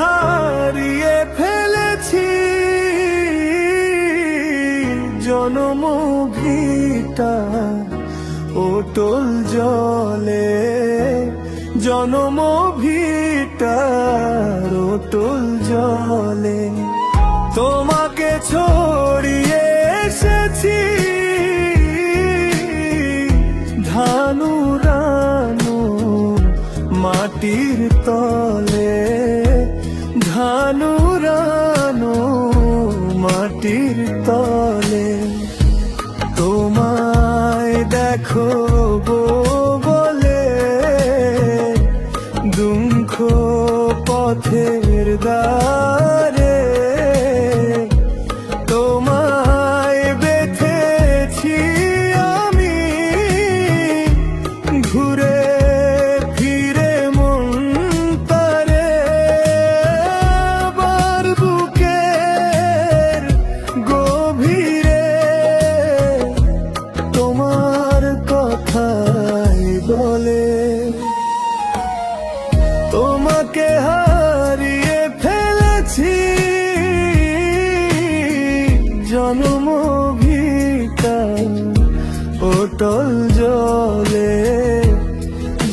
হারিয়ে ফেলেছি। জনম ভিটা ওটল জলে। জনম ভিটার ওটল জলে। তোমাকে ছড়িয়ে এসেছি। ধানু রানু মাটির তল। তলে তোমায় দেখো বলে দুঃখ পথের দ্বারে জন্ম ভিটা অটল জলে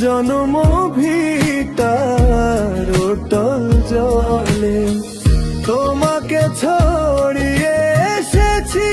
জন্ম ভিটার ওটল জলে তোমাকে ছড়িয়ে এসেছি।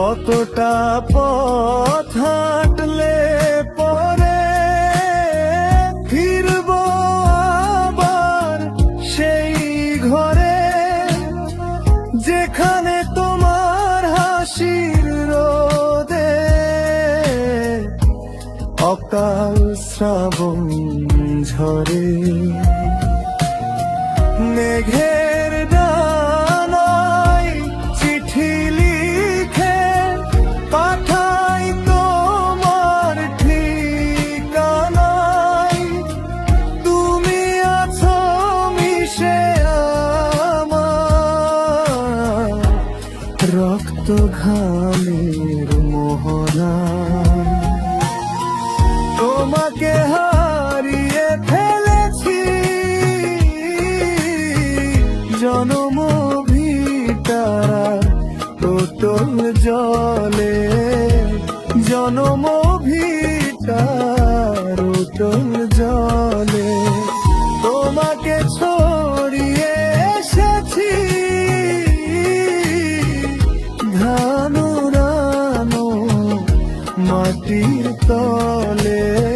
কতটা পথ হাঁটলে পরে ফিরব আবার সেই ঘরে যেখানে তোমার হাসির রোদে অকাল শ্রাবণ ঝরে মেঘের রক্ত ঘামের মোহনা। তোমাকে হারিয়ে ফেলেছি। জনম ভিটারা তোতল জলে। জনম ভিটার তোতল মাটির তলে